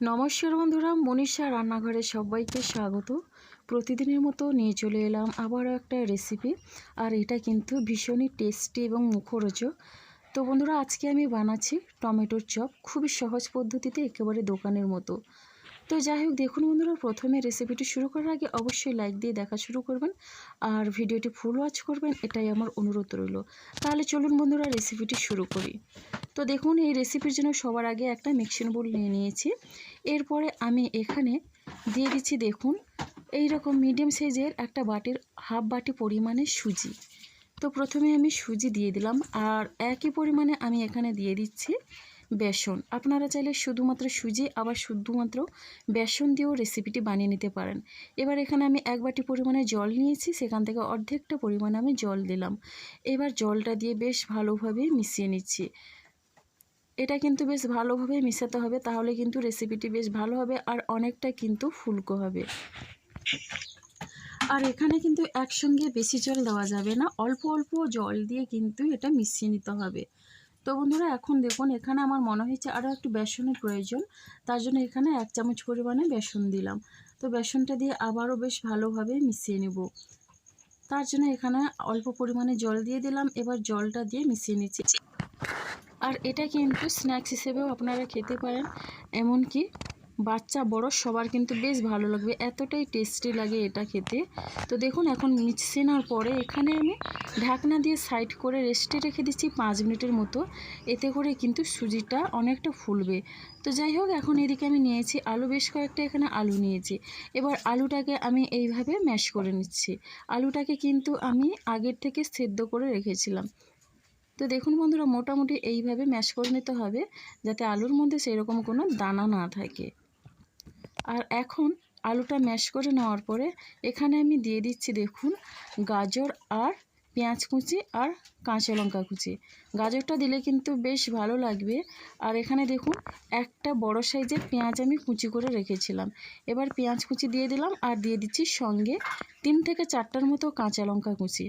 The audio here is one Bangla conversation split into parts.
নমস্কার বন্ধুরা, মনীষা রান্নাঘরে সবাইকে স্বাগত। প্রতিদিনের মতো নিয়ে চলে এলাম আবারও একটা রেসিপি আর এটা কিন্তু ভীষণই টেস্টি এবং মুখরোচক। তো বন্ধুরা, আজকে আমি বানাচ্ছি টমেটোর চপ, খুবই সহজ পদ্ধতিতে একেবারে দোকানের মতো। তো যাই হোক, দেখুন বন্ধুরা, প্রথমে রেসিপিটি শুরু করার আগে অবশ্যই লাইক দিয়ে দেখা শুরু করবেন। আর ভিডিওটি ফুল ওয়াচ করবেন, এটাই আমার অনুরোধ রইল। তাহলে চলুন বন্ধুরা রেসিপিটি শুরু করি। তো দেখুন, এই রেসিপির জন্য সবার আগে একটা মিক্সিং বোল নিয়ে নিয়েছি। এরপরে আমি এখানে দিয়ে দিচ্ছি, দেখুন এই রকম মিডিয়াম সাইজের একটা বাটির হাফ বাটি পরিমাণে সুজি। তো প্রথমে আমি সুজি দিয়ে দিলাম, আর একই পরিমাণে আমি এখানে দিয়ে দিচ্ছি বেসন। আপনারা চাইলে শুধুমাত্র সুজি, আবার শুধুমাত্র বেসন দিয়েও রেসিপিটি বানিয়ে নিতে পারেন। এবার এখানে আমি এক বাটি পরিমাণে জল নিয়েছি, সেখান থেকে অর্ধেকটা পরিমাণে আমি জল দিলাম। এবার জলটা দিয়ে বেশ ভালোভাবে মিশিয়ে নিচ্ছি। এটা কিন্তু বেশ ভালোভাবে মিশাতে হবে, তাহলে কিন্তু রেসিপিটি বেশ ভালো হবে আর অনেকটা কিন্তু ফুলকো হবে। আর এখানে কিন্তু একসঙ্গে বেশি জল দেওয়া যাবে না, অল্প অল্প জল দিয়ে কিন্তু এটা মিশিয়ে নিতে হবে। তো বন্ধুরা, এখন দেখুন, এখানে আমার মনে হয়েছে আরও একটু বেসনের প্রয়োজন। তার জন্য এখানে এক চামচ পরিমাণে বেসন দিলাম। তো বেসনটা দিয়ে আবারও বেশ ভালোভাবে মিশিয়ে নেব। তার জন্য এখানে অল্প পরিমাণে জল দিয়ে দিলাম। এবার জলটা দিয়ে মিশিয়ে নিচ্ছি। আর এটা কিন্তু স্ন্যাক্স হিসেবেও আপনারা খেতে পারেন। এমনকি বাচ্চা বড়, সবার কিন্তু বেশ ভালো লাগবে। এতটাই টেস্টি লাগে এটা খেতে। তো দেখুন, এখন মিক্সি নেওয়ার পরে এখানে আমি ঢাকনা দিয়ে সাইড করে রেস্টে রেখে দিচ্ছি পাঁচ মিনিটের মতো। এতে করে কিন্তু সুজিটা অনেকটা ফুলবে। তো যাই হোক, এখন এদিকে আমি নিয়েছি আলু, বেশ কয়েকটা এখানে আলু নিয়েছি। এবার আলুটাকে আমি এইভাবে ম্যাশ করে নিচ্ছি। আলুটাকে কিন্তু আমি আগের থেকে সেদ্ধ করে রেখেছিলাম। তো দেখুন বন্ধুরা, মোটামুটি এইভাবে ম্যাশ করে নিতে হবে, যাতে আলুর মধ্যে সেরকম কোনো দানা না থাকে। আর এখন আলুটা ম্যাশ করে নেওয়ার পরে এখানে আমি দিয়ে দিচ্ছি দেখুন গাজর আর পেঁয়াজ কুচি আর কাঁচা লঙ্কা কুচি। গাজরটা দিলে কিন্তু বেশ ভালো লাগবে। আর এখানে দেখুন একটা বড় সাইজের পেঁয়াজ আমি কুচি করে রেখেছিলাম। এবার পেঁয়াজ কুচি দিয়ে দিলাম আর দিয়ে দিচ্ছি সঙ্গে তিন থেকে চারটার মতো কাঁচা লঙ্কা কুচি।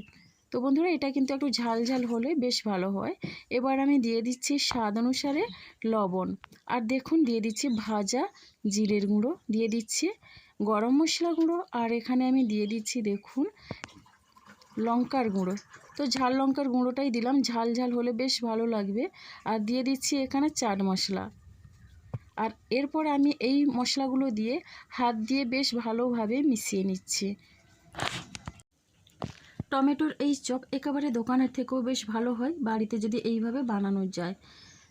তো বন্ধুরা, এটা কিন্তু একটু ঝাল ঝাল হলে বেশ ভালো হয়। এবার আমি দিয়ে দিচ্ছি স্বাদ অনুসারে লবণ। আর দেখুন, দিয়ে দিচ্ছি ভাজা জিরের গুঁড়ো, দিয়ে দিচ্ছি গরম মশলা গুঁড়ো, আর এখানে আমি দিয়ে দিচ্ছি দেখুন লঙ্কার গুঁড়ো। তো ঝাল লঙ্কার গুঁড়োটাই দিলাম, ঝাল ঝাল হলে বেশ ভালো লাগবে। আর দিয়ে দিচ্ছি এখানে চাট মশলা। আর এরপর আমি এই মশলাগুলো দিয়ে হাত দিয়ে বেশ ভালোভাবে মিশিয়ে নিচ্ছি। টমেটোর এই চপ একেবারে দোকানের থেকেও বেশ ভালো হয়, বাড়িতে যদি এইভাবে বানানো যায়।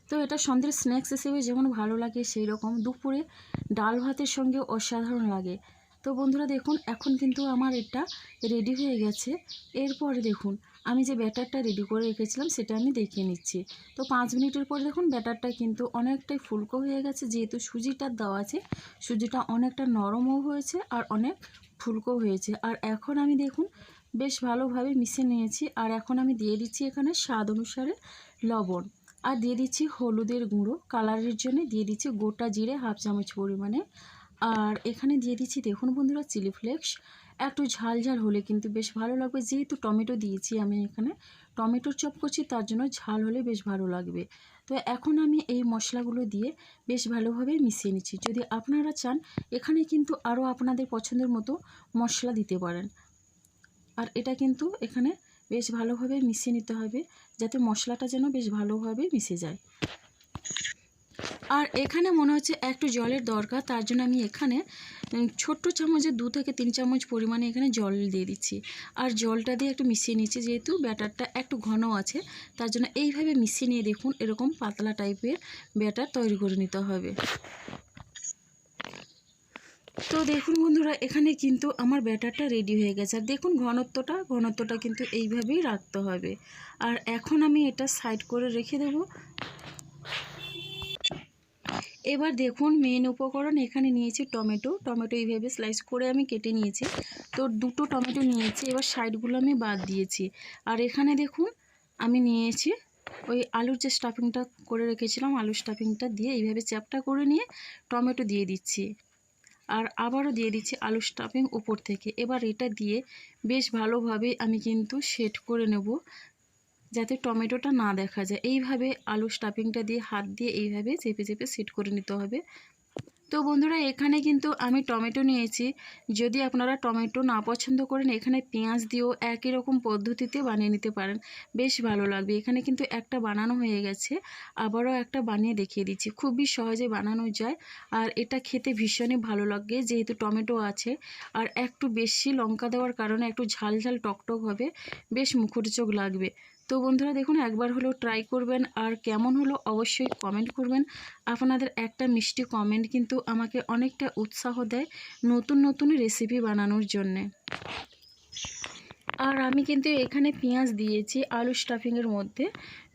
তো এটা সন্ধ্যের স্ন্যাক্স হিসেবে যেমন ভালো লাগে সেই রকম দুপুরে ডাল ভাতের সঙ্গে অসাধারণ লাগে। তো বন্ধুরা, দেখুন, এখন কিন্তু আমার এটা রেডি হয়ে গেছে। এরপরে দেখুন, আমি যে ব্যাটারটা রেডি করে রেখেছিলাম, সেটা আমি দেখিয়ে নিচ্ছি। তো পাঁচ মিনিটের পর দেখুন, ব্যাটারটা কিন্তু অনেকটাই ফুলকো হয়ে গেছে। যেহেতু সুজিটার দেওয়া আছে, সুজিটা অনেকটা নরমও হয়েছে আর অনেক ফুলকো হয়েছে। আর এখন আমি দেখুন বেশ ভালোভাবে মিশিয়ে নিয়েছি। আর এখন আমি দিয়ে দিচ্ছি এখানে স্বাদ অনুসারে লবণ। আর দিয়ে দিচ্ছি হলুদের গুঁড়ো। কালারের জন্য দিয়ে দিচ্ছি গোটা জিরে হাফ চামচ পরিমাণে। আর এখানে দিয়ে দিচ্ছি, দেখুন বন্ধুরা, চিলি ফ্লেক্স। একটু ঝাল ঝাল হলে কিন্তু বেশ ভালো লাগবে। যেহেতু টমেটো দিয়েছি আমি এখানে, টমেটোর চপ করছি তার জন্য ঝাল হলে বেশ ভালো লাগবে। তো এখন আমি এই মশলাগুলো দিয়ে বেশ ভালোভাবে মিশিয়ে নিচ্ছি। যদি আপনারা চান, এখানে কিন্তু আরও আপনাদের পছন্দের মতো মশলা দিতে পারেন। আর এটা কিন্তু এখানে বেশ ভালোভাবে মিশিয়ে নিতে হবে যাতে মশলাটা যেন বেশ ভালোভাবে মিশে যায়। আর এখানে মনে হচ্ছে একটু জলের দরকার, তার জন্য আমি এখানে ছোট্ট চামচে দু থেকে তিন চামচ পরিমাণে এখানে জল দিয়ে দিচ্ছি। আর জলটা দিয়ে একটু মিশিয়ে নিচ্ছি, যেহেতু ব্যাটারটা একটু ঘন আছে, তার জন্য এইভাবে মিশিয়ে নিয়ে দেখুন, এরকম পাতলা টাইপের ব্যাটার তৈরি করে নিতে হবে। তো দেখুন বন্ধুরা, এখানে কিন্তু আমার ব্যাটারটা রেডি হয়ে গেছে। আর দেখুন ঘনত্বটা ঘনত্বটা কিন্তু এইভাবেই রাখতে হবে। আর এখন আমি এটা সাইড করে রেখে দেব। এবার দেখুন মেন উপকরণ, এখানে নিয়েছি টমেটো। টমেটো এইভাবে স্লাইস করে আমি কেটে নিয়েছি। তো দুটো টমেটো নিয়েছি, এবার সাইডগুলো আমি বাদ দিয়েছি। আর এখানে দেখুন, আমি নিয়েছি ওই আলুর যে স্টাফিংটা করে রেখেছিলাম, আলুর স্টাফিংটা দিয়ে এইভাবে চ্যাপটা করে নিয়ে টমেটো দিয়ে দিচ্ছি। আর আবারও দিয়ে দিচ্ছি আলু স্টাফিং উপর থেকে। এবার এটা দিয়ে বেশ ভালোভাবে আমি কিন্তু সেট করে নেব যাতে টমেটোটা না দেখা যায়। এইভাবে আলু স্টাফিংটা দিয়ে হাত দিয়ে এইভাবে চেপে চেপে সেট করে নিতে হবে। তো বন্ধুরা, এখানে কিন্তু আমি টমেটো নিয়েছি। যদি আপনারা টমেটো না পছন্দ করেন, এখানে পেঁয়াজ দিয়েও একই রকম পদ্ধতিতে বানিয়ে নিতে পারেন। বেশ ভালো লাগবে। এখানে কিন্তু একটা বানানো হয়ে গেছে। আবারও একটা বানিয়ে দেখিয়ে দিচ্ছি। খুবই সহজে বানানো যায় আর এটা খেতে ভীষণই ভালো লাগে, যেহেতু টমেটো আছে। আর একটু বেশি লঙ্কা দেওয়ার কারণে একটু ঝাল ঝাল টকটক হবে। বেশ মুখরোচক লাগবে। তো বন্ধুরা দেখুন, একবার হলেও ট্রাই করবেন আর কেমন হলো অবশ্যই কমেন্ট করবেন। আপনাদের একটা মিষ্টি কমেন্ট কিন্তু আমাকে অনেকটা উৎসাহ দেয় নতুন নতুন রেসিপি বানানোর জন্যে। আর আমি কিন্তু এখানে পেঁয়াজ দিয়েছি আলু স্টাফিংয়ের মধ্যে।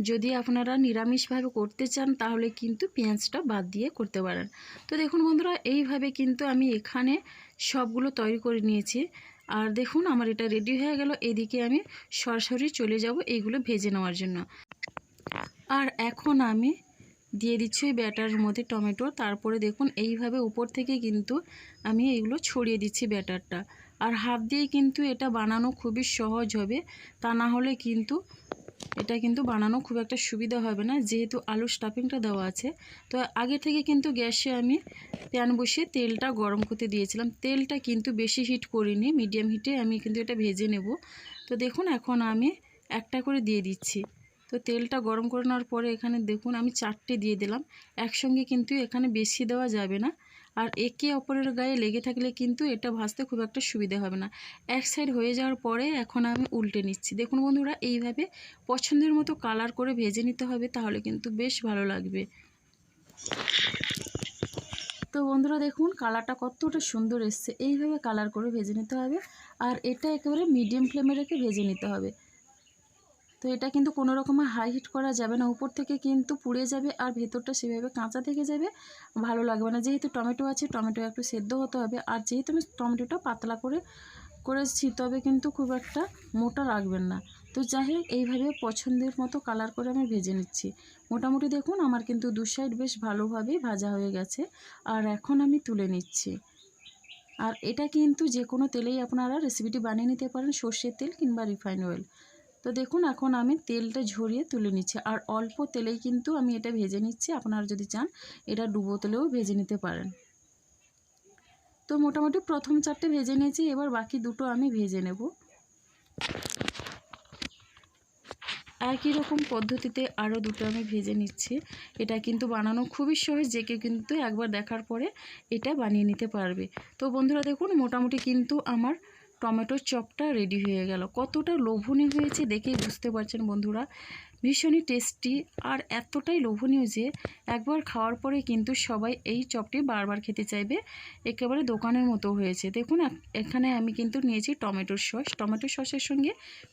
যদি আপনারা নিরামিষভাবে করতে চান, তাহলে কিন্তু পেঁয়াজটা বাদ দিয়ে করতে পারেন। তো দেখুন বন্ধুরা, এইভাবে কিন্তু আমি এখানে সবগুলো তৈরি করে নিয়েছি। আর দেখুন আমার এটা রেডি হয়ে গেল। এদিকে আমি সরাসরি চলে যাব এইগুলো ভেজে নেওয়ার জন্য। আর এখন আমি দিয়ে দিচ্ছি ওই ব্যাটার মধ্যে টমেটো। তারপরে দেখুন এইভাবে উপর থেকে কিন্তু আমি এইগুলো ছড়িয়ে দিচ্ছি ব্যাটারটা। আর হাত দিয়ে কিন্তু এটা বানানো খুবই সহজ হবে। তা না হলে কিন্তু এটা কিন্তু বানানো খুব একটা সুবিধা হবে না, যেহেতু আলু স্টাফিংটা দেওয়া আছে। তো আগে থেকে কিন্তু গ্যাসে আমি প্যান বসিয়ে তেলটা গরম করতে দিয়েছিলাম। তেলটা কিন্তু বেশি হিট করিনি মিডিয়াম হিটে আমি কিন্তু এটা ভেজে নেব। তো দেখুন, এখন আমি একটা করে দিয়ে দিচ্ছি। তো তেলটা গরম করে নেওয়ার পরে এখানে দেখুন, আমি চারটে দিয়ে দিলাম। একসঙ্গে কিন্তু এখানে বেশি দেওয়া যাবে না। আর একে অপরের গায়ে লেগে থাকলে কিন্তু এটা ভাজতে খুব একটা সুবিধা হবে না। এক সাইড হয়ে যাওয়ার পরে এখন আমি উল্টে নিচ্ছি। দেখুন বন্ধুরা, এইভাবে পছন্দের মতো কালার করে ভেজে নিতে হবে, তাহলে কিন্তু বেশ ভালো লাগবে। তো বন্ধুরা, দেখুন কালারটা কতটা সুন্দর এসছে। এইভাবে কালার করে ভেজে নিতে হবে। আর এটা একেবারে মিডিয়াম ফ্লেমে রেখে ভেজে নিতে হবে। তো এটা কিন্তু কোনো রকমের হাই হিট করা যাবে না। উপর থেকে কিন্তু পুড়ে যাবে আর ভেতরটা সেভাবে কাঁচা থেকে যাবে। ভালো লাগবে না। যেহেতু টমেটো আছে, টমেটো একটু সেদ্ধ হতে হবে। আর যেহেতু আমি টমেটোটা পাতলা করে, করেছি, তবে কিন্তু খুব একটা মোটা রাখবেন না। তো যাই হোক এইভাবে পছন্দের মতো কালার করে আমি ভেজে নিচ্ছি। মোটামুটি দেখুন, আমার কিন্তু দু সাইড বেশ ভালোভাবেই ভাজা হয়ে গেছে। আর এখন আমি তুলে নিচ্ছি। আর এটা কিন্তু যে কোনো তেলেই আপনারা রেসিপিটি বানিয়ে নিতে পারেন। সর্ষের তেল কিংবা রিফাইন অয়েল তো দেখুন, এখন আমি তেলটা ঝরিয়ে তুলে নিচ্ছি। আর অল্প তেলেই কিন্তু আমি এটা ভেজে নিচ্ছি। আপনারা যদি চান, এটা ডুবো তেলেও ভেজে নিতে পারেন। তো মোটামুটি প্রথম চারটে ভেজে নিয়েছি। এবার বাকি দুটো আমি ভেজে নেব। একই রকম পদ্ধতিতে আরও দুটো আমি ভেজে নিচ্ছি। এটা কিন্তু বানানো খুবই সহজ। যে কেউ কিন্তু একবার দেখার পরে এটা বানিয়ে নিতে পারবে। তো বন্ধুরা, দেখুন, মোটামুটি কিন্তু আমার টমেটোর চপটা রেডি হয়ে গেল। কতটা লোভনীয় হয়েছে দেখেই বুঝতে পারছেন বন্ধুরা। ভীষণই টেস্টি আর এতটাই লোভনীয় যে একবার খাওয়ার পরে কিন্তু সবাই এই চপটি বারবার খেতে চাইবে। একেবারে দোকানের মতো হয়েছে। দেখুন এখানে আমি কিন্তু নিয়েছি টমেটোর সস। টমেটো সসের সঙ্গে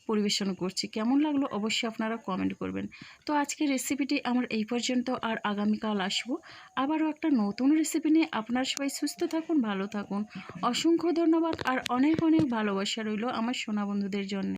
পরিবেশন করছি। কেমন লাগল অবশ্যই আপনারা কমেন্ট করবেন। তো আজকের রেসিপিটি আমার এই পর্যন্ত আর আগামীকাল আসব। আবারও একটা নতুন রেসিপি নিয়ে আপনারা সবাই সুস্থ থাকুন, ভালো থাকুন। অসংখ্য ধন্যবাদ আর অনেক অনেক ভালোবাসা রইল আমার সোনা বন্ধুদের জন্য।